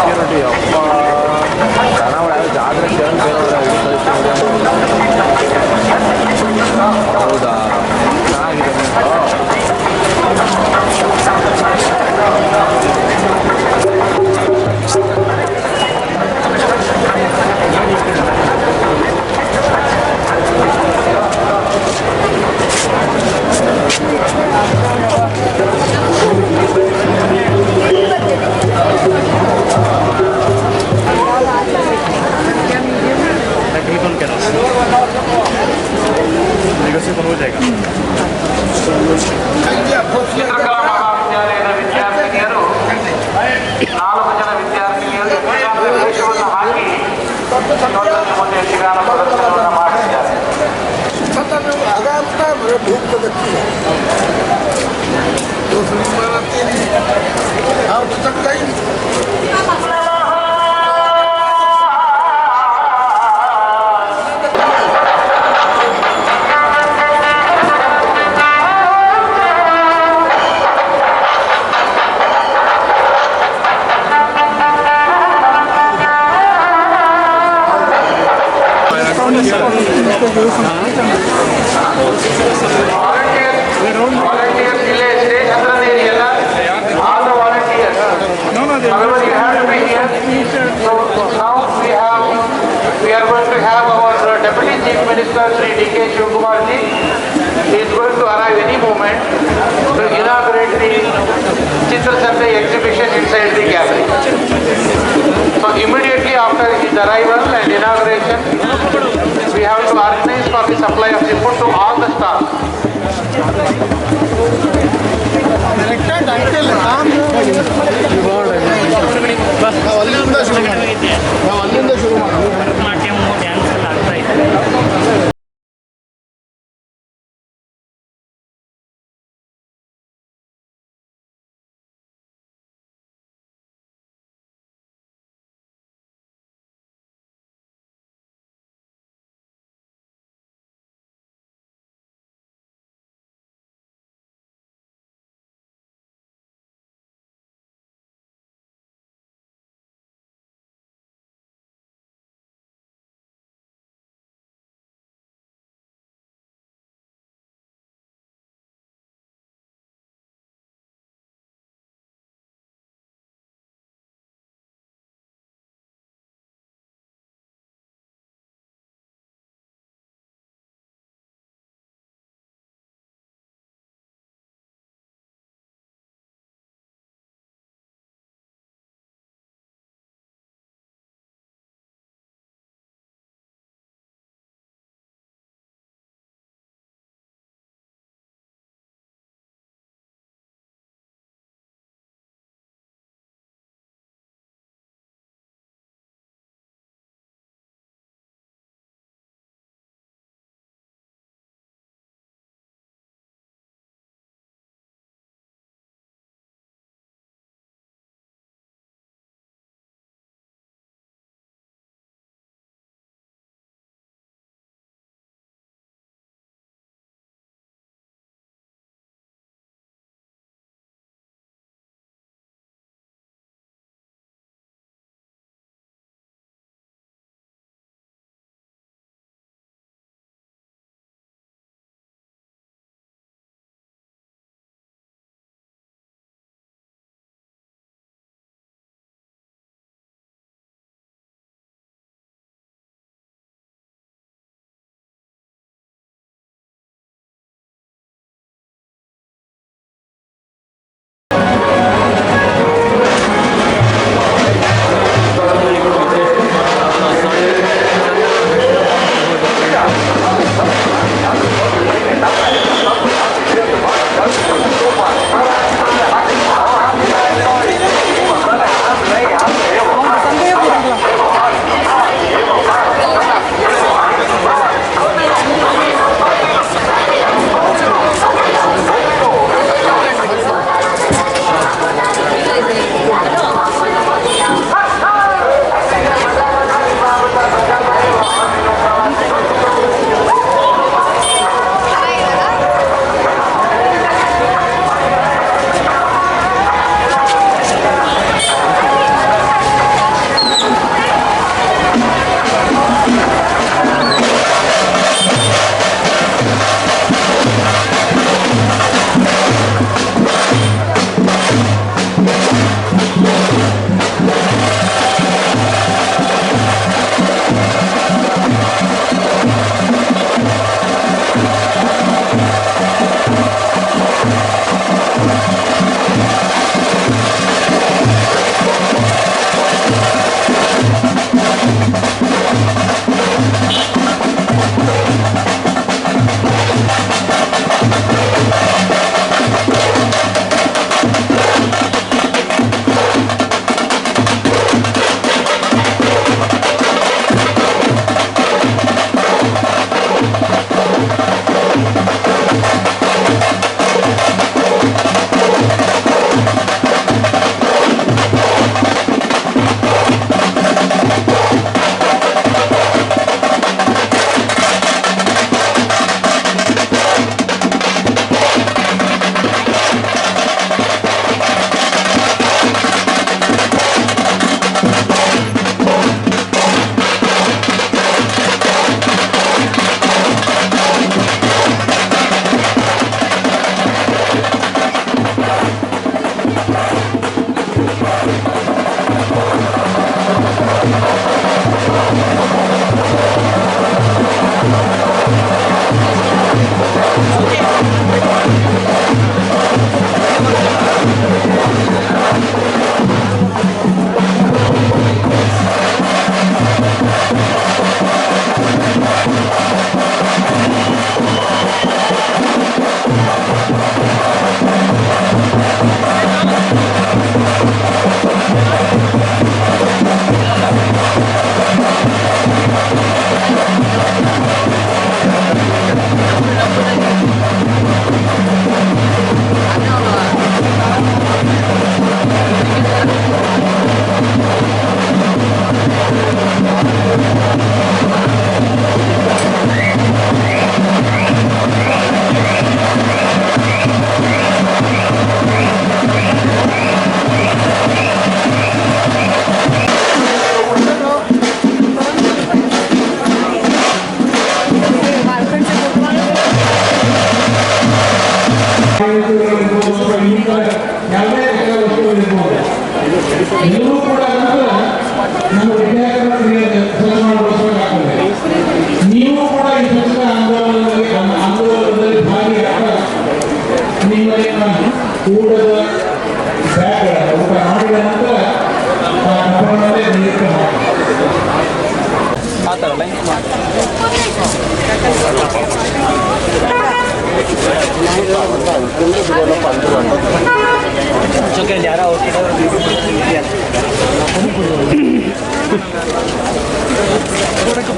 Security அப்பா கனவுல ஜாகிரதையான பேரோட বাংলাদেশের কোনো জায়গা। Minister Sri D K ji. Is going to arrive any moment to inaugurate the Chitra Sunday exhibition inside the gallery. So immediately after his arrival and inauguration, to for the supply of the food to all the staff. ನಾವು ಅಲ್ಲಿಂದ ಶುರು ಮಾಡಿ ನಾವು ಅಲ್ಲಿಂದ ಶುರು ಮಾಡಿ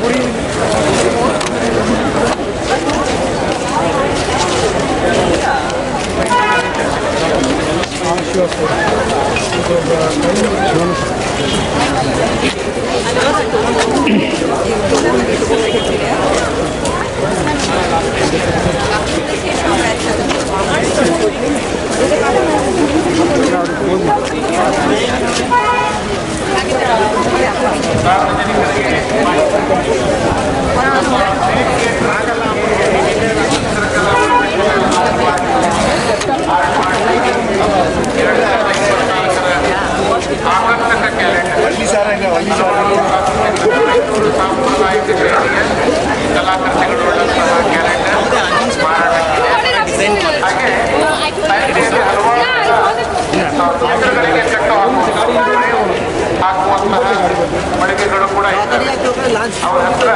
पूरी you. Thank you. ಮಳಿಗೆಗಳು ಕೂಡ ಅವರ ಹತ್ರ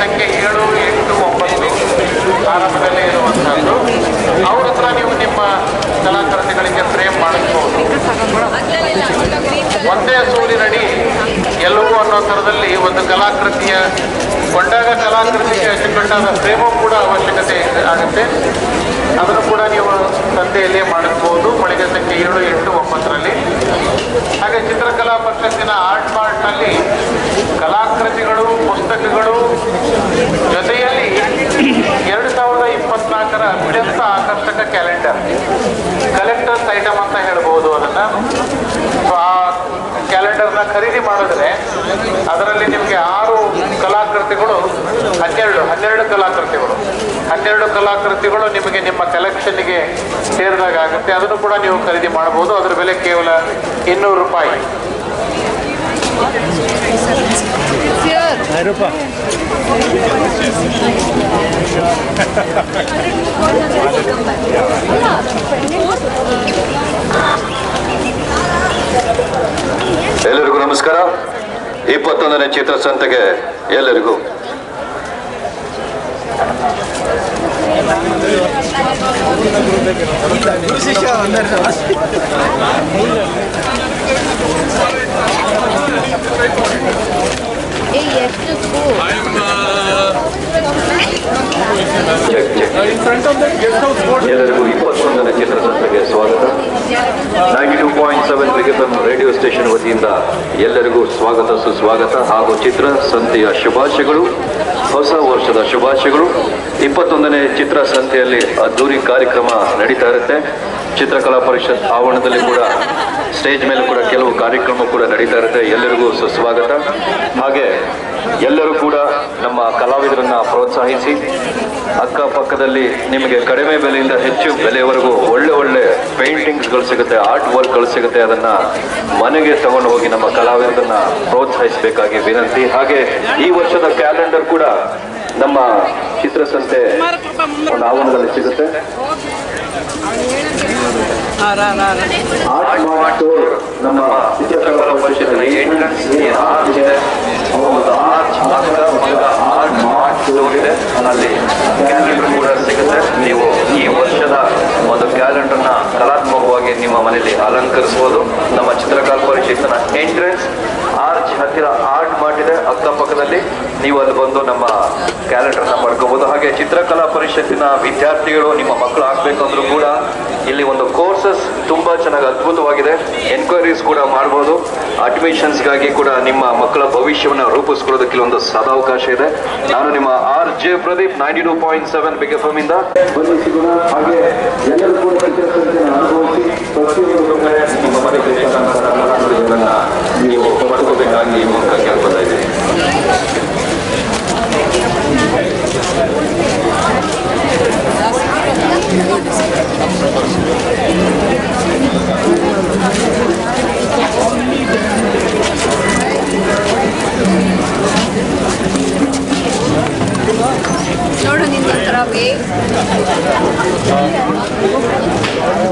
ಸಂಖ್ಯೆ ಏಳು ಎಂಟು ಒಂಬತ್ತು ಆರಂಭದಲ್ಲೇ ಇರುವಂತಹದ್ದು. ಅವ್ರ ಹತ್ರ ನೀವು ನಿಮ್ಮ ಕಲಾಕೃತಿಗಳಿಗೆ ಫ್ರೇಮ್ ಮಾಡಿಸ್ಬೋದು. ಒಂದೇ ಸೂರಿನಡಿ ಎಲ್ಲವೂ ಅನ್ನೋ ಥರದಲ್ಲಿ ಒಂದು ಕಲಾಕೃತಿಯ ಕೊಂಡಾಗ ಕಲಾಕೃತಿಗೆ ಅಚ್ಚುಕಟ್ಟಾದ ಫ್ರೇಮು ಕೂಡ ಅವಶ್ಯಕತೆ ಆಗುತ್ತೆ. ಅದನ್ನು ಕೂಡ ನೀವು ತಂದೆಯಲ್ಲೇ ಮಾಡಿಸ್ಬೋದು. ಮಳಿಗೆ ಸಂಖ್ಯೆ ಏಳು ಎಂಟು, ಒಂಬತ್ತರಲ್ಲಿ. ಹಾಗೆ ಚಿತ್ರಕಲಾ ಪರಿಷತ್ತಿನ ಆರ್ಟ್ ಪಾರ್ಟ್ನಲ್ಲಿ ಕಲಾಕೃತಿಗಳು, ಪುಸ್ತಕಗಳು ಜೊತೆಯಲ್ಲಿ ಎರಡು ಸಾವಿರದ ಇಪ್ಪತ್ನಾಲ್ಕರ ಅತ್ಯಂತ ಆಕರ್ಷಕ ಕ್ಯಾಲೆಂಡರ್, ಕಲೆಕ್ಟರ್ಸ್ ಐಟಮ್ ಅಂತ ಹೇಳ್ಬೋದು ಅದನ್ನ. ಸೊ ಆ ಕ್ಯಾಲೆಂಡರ್ನ ಖರೀದಿ ಮಾಡಿದ್ರೆ ಅದರಲ್ಲಿ ನಿಮಗೆ ಆರು ಕಲಾಕೃತಿಗಳು, ಹನ್ನೆರಡು ಹನ್ನೆರಡು ಕಲಾಕೃತಿಗಳು. ಹನ್ನೆರಡು ಕಲಾಕೃತಿಗಳು ನಿಮಗೆ ನಿಮ್ಮ ಕಲೆಕ್ಷನ್ಗೆ ಸೇರಿದಾಗ ಆಗುತ್ತೆ ಅದನ್ನು ಕೂಡ ನೀವು ಖರೀದಿ ಮಾಡಬಹುದು. ಅದರ ಬೆಲೆ ಕೇವಲ ಇನ್ನೂರು ರೂಪಾಯಿ. ಎಲ್ಲರಿಗೂ ನಮಸ್ಕಾರ. ಇಪ್ಪತ್ತೊಂದನೇ ಚಿತ್ರಸಂತೆಗೆ ಎಲ್ಲರಿಗೂ এই ಎಷ್ಟು ಸ್ಕೂಲ್ ಚೆಕ್ ಚೆಕ್ ಎಲ್ಲರಿಗೂ ಇಪ್ಪತ್ತೊಂದನೇ ಚಿತ್ರಸಂತೆಗೆ ಸ್ವಾಗತ. Ninety two point seven F radio station ವತಿಯಿಂದ ಎಲ್ಲರಿಗೂ ಸ್ವಾಗತ ಸುಸ್ವಾಗತ ಹಾಗೂ ಚಿತ್ರಸಂತೆಯ ಶುಭಾಶಯಗಳು ಹೊಸ ವರ್ಷದ ಶುಭಾಶಯಗಳು. ಇಪ್ಪತ್ತೊಂದನೇ ಚಿತ್ರಸಂತೆಯಲ್ಲಿ ಅದ್ದೂರಿ ಕಾರ್ಯಕ್ರಮ ನಡೀತಾ ಇರುತ್ತೆ. ಚಿತ್ರಕಲಾ ಪರಿಷತ್ ಆವರಣದಲ್ಲಿ ಕೂಡ ಸ್ಟೇಜ್ ಮೇಲೆ ಕೂಡ ಕೆಲವು ಕಾರ್ಯಕ್ರಮ ಕೂಡ ನಡೀತಾ ಇರುತ್ತೆ. ಎಲ್ಲರಿಗೂ ಸುಸ್ವಾಗತ. ಹಾಗೆ ಎಲ್ಲರೂ ಕೂಡ ನಮ್ಮ ಕಲಾವಿದರನ್ನ ಪ್ರೋತ್ಸಾಹಿಸಿ ಅಕ್ಕಪಕ್ಕದಲ್ಲಿ ನಿಮಗೆ ಕಡಿಮೆ ಬೆಲೆಯಿಂದ ಹೆಚ್ಚು ಬೆಲೆಯವರೆಗೂ ಒಳ್ಳೆ ಒಳ್ಳೆ ಪೇಂಟಿಂಗ್ಸ್ಗಳು ಸಿಗುತ್ತೆ ಆರ್ಟ್ ವರ್ಕ್ಗಳು ಸಿಗುತ್ತೆ. ಅದನ್ನ ಮನೆಗೆ ತಗೊಂಡು ಹೋಗಿ ನಮ್ಮ ಕಲಾವಿದರನ್ನ ಪ್ರೋತ್ಸಾಹಿಸಬೇಕಾಗಿ ವಿನಂತಿ. ಹಾಗೆ ಈ ವರ್ಷದ ಕ್ಯಾಲೆಂಡರ್ ಕೂಡ ನಮ್ಮ ಚಿತ್ರಸಂತೆ ಒಂದು ಆವರಣದಲ್ಲಿ ಸಿಗುತ್ತೆ. ಆರ್ಟ್ ಮಾರ್ಟ್ ನಮ್ಮ ಚಿತ್ರಕಲಾ ಪರಿಷತ್ತಿನ ಎಂಟ್ರೆನ್ಸ್ ಆರ್ಚ್ ಇದೆ ಆ ಒಂದು arch ಪಕ್ಕ ಪಕ್ಕ ಆರ್ಟ್ ಮಾರ್ಟ್ ಸ್ಟೋರ್ ಇದೆ ಅಲ್ಲಿ ಕ್ಯಾಲೆಂಡರ್ ಕೂಡ ಸಿಗುತ್ತೆ ನೀವು ಈ ವರ್ಷದ ಒಂದು ಕ್ಯಾಲೆಂಡರ್ನ ಕಲಾತ್ಮಕವಾಗಿ ನಿಮ್ಮ ಮನೆಯಲ್ಲಿ ಅಲಂಕರಿಸಬಹುದು ನಮ್ಮ ಚಿತ್ರಕಲಾ ಪರಿಷತ್ತಿನ ಎಂಟ್ರೆನ್ಸ್ ಆರ್ಚ್ ಹತ್ತಿರ ಆರ್ಟ್ ಇದೆ ಅಕ್ಕಪಕ್ಕದಲ್ಲಿ ನೀವು ಅಲ್ಲಿ ಬಂದು ನಮ್ಮ ಕ್ಯಾಲೆಂಡರ್ನ ಪಡ್ಕೋಬಹುದು ಹಾಗೆ ಚಿತ್ರಕಲಾ ಪರಿಷತ್ತಿನ ವಿದ್ಯಾರ್ಥಿಗಳು, ನಿಮ್ಮ ಮಕ್ಕಳು ಆಗ್ಬೇಕು ಅಂದ್ರೂ ಕೂಡ ಇಲ್ಲಿ ಒಂದು ಕೋರ್ಸಸ್ ತುಂಬಾ ಚೆನ್ನಾಗಿ ಅದ್ಭುತವಾಗಿದೆ. ಎನ್ಕ್ವೈರೀಸ್ ಕೂಡ ಮಾಡ್ಬೋದು. ಅಡ್ಮಿಷನ್ಸ್ಗಾಗಿ ಕೂಡ ನಿಮ್ಮ ಮಕ್ಕಳ ಭವಿಷ್ಯವನ್ನು ರೂಪಿಸ್ಕೊಳ್ಳೋದಕ್ಕೆ ಒಂದು ಸದಾವಕಾಶ ಇದೆ. ನಾನು ನಿಮ್ಮ R J Pradeep ninety two point seven big F ಇಂದ. ಹಾಗೆ ಎಲ್ಲರೂ ಕೂಡ ಅನುಭವಿಸಿ ಪ್ರತಿಯೊಂದು ಕಡೆ ನಿಮ್ಮ Jordan in the trabe.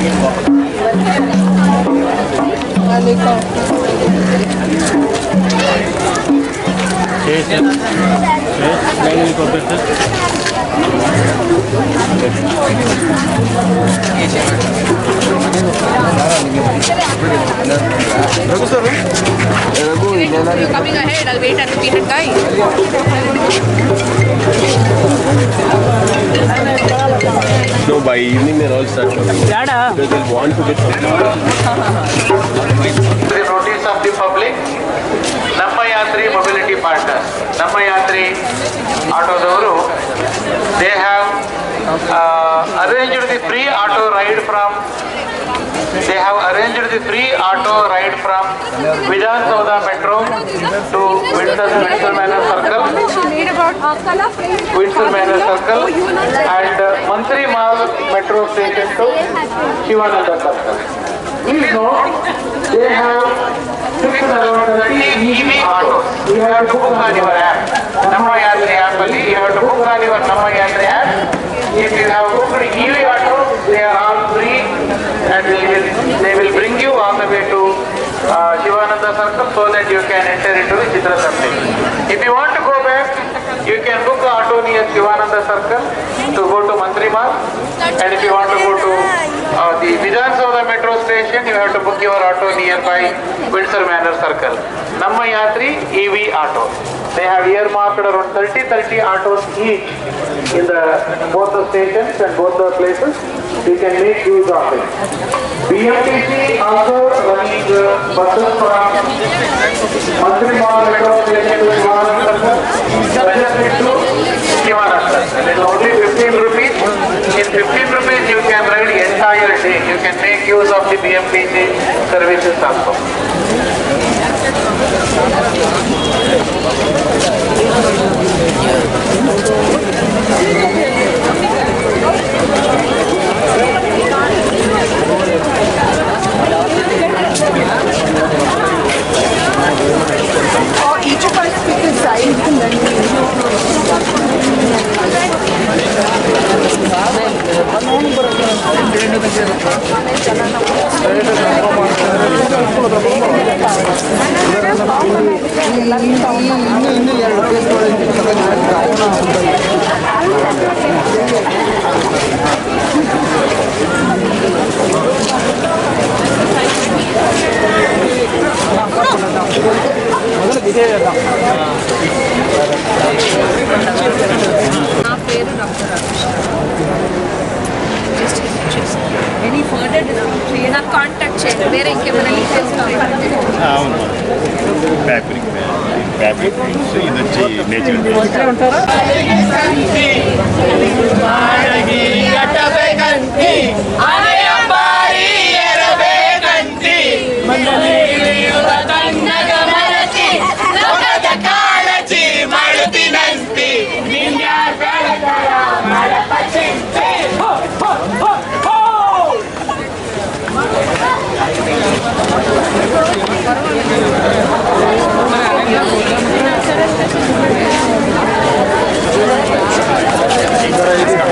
Ano ito? शेष है शेष बैंगनी copper sir Raghu sir Raghu coming ahead. I'll wait and be guy. No, by evening they're all stuck. Dada. Because they'll want to get something. the notice of the public. Yatri mobility partner Namma Yatri ಆಟೋದವರು they have arranged the free auto ride from they have arranged the free auto ride from Vidhanasoudha metro to Windsor Windsor Manor circle Windsor Manor circle and Mantri mall metro station to Shivananda circle Please note, they have six around 30 easy autos. You have to book on your app. Namma Yatri app, you have to book on your Namma Yatri app. If you have booked EV autos, they are all free and they will bring you all the way to uh, Shivananda Circle so that you can enter into the Chitra Sampai. If you want to go back, you can book the auto near Shivananda Circle to go to Mantri Mall. And if you want to go to uh, the Vidhan Saudha metro station, you have to book your auto nearby Windsor Manor Circle. Namma Yatri EV auto. They have earmarked around 30 30 autos each in the both the stations and both the places. You can make use of it. BMTC also running uh, buses from Mantri Mall metro station to Shivananda Circle. Benefit to can make use of the BMTC services also. Or each of us pick a side and then Hindi na nag-record. கட்டபை கந்தி அணையம்பாரி எரபே கந்தி மன்னலே যারা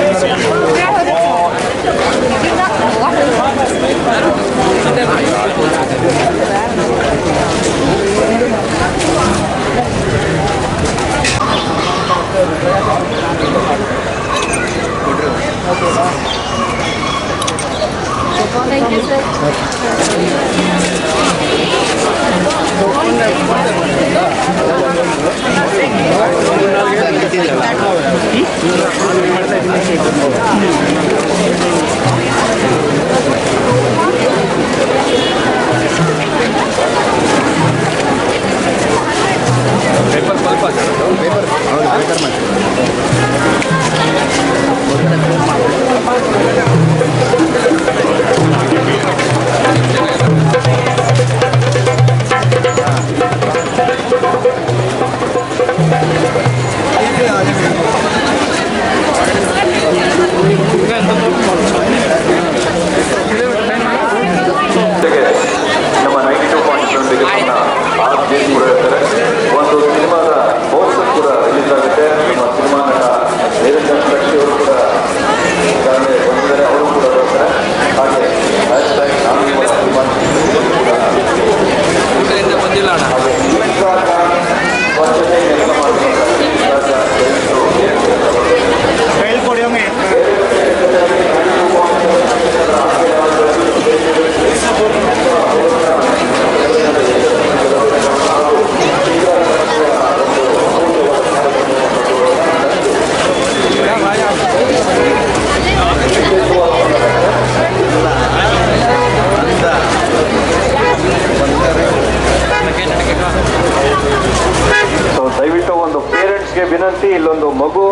ವಿನಂತಿ, ಇಲ್ಲೊಂದು ಮಗು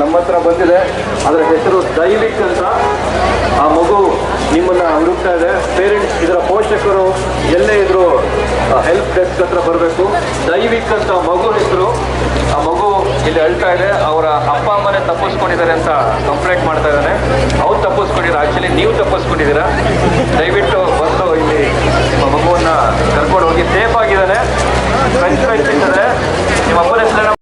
ನಮ್ಮ ಹತ್ರ ಬಂದಿದೆ. ಅದರ ಹೆಸರು ದೈವಿಕ್ ಅಂತ. ಆ ಮಗು ನಿಮ್ಮನ್ನು ಹುಡುಕ್ತಾ ಇದೆ. ಪೇರೆಂಟ್ಸ್ ಇದರ ಪೋಷಕರು ಎಲ್ಲೇ ಇದ್ರು ಹೆಲ್ಪ್ ಡೆಸ್ಕ್ ಹತ್ರ ಬರಬೇಕು. ದೈವಿಕ್ ಅಂತ ಮಗು ಹೆಸರು. ಆ ಮಗು ಇಲ್ಲಿ ಅಳ್ತಾ ಇದೆ. ಅವರ ಅಪ್ಪ, ಅಮ್ಮನೇ ತಪ್ಪಿಸ್ಕೊಂಡಿದ್ದಾರೆ ಅಂತ ಕಂಪ್ಲೇಂಟ್ ಮಾಡ್ತಾ ಇದ್ದಾನೆ. ಅವ್ರು ತಪ್ಪಿಸ್ಕೊಂಡಿದ್ರು ಆ್ಯಕ್ಚುಲಿ ನೀವು ತಪ್ಪಿಸ್ಕೊಂಡಿದ್ದೀರಾ? ದಯವಿಟ್ಟು ಬಂದು ಇಲ್ಲಿ ನಿಮ್ಮ ಮಗುವನ್ನು ಕರ್ಕೊಂಡು ಹೋಗಿ ಸೇಫ್ ಆಗಿದ್ದಾನೆ. ಫ್ರೆಂಚ್ ಫ್ರೆಂಚ್ ಇದ್ದಾರೆ. ನಿಮ್ಮ ಅಪ್ಪನ ಹೆಸರು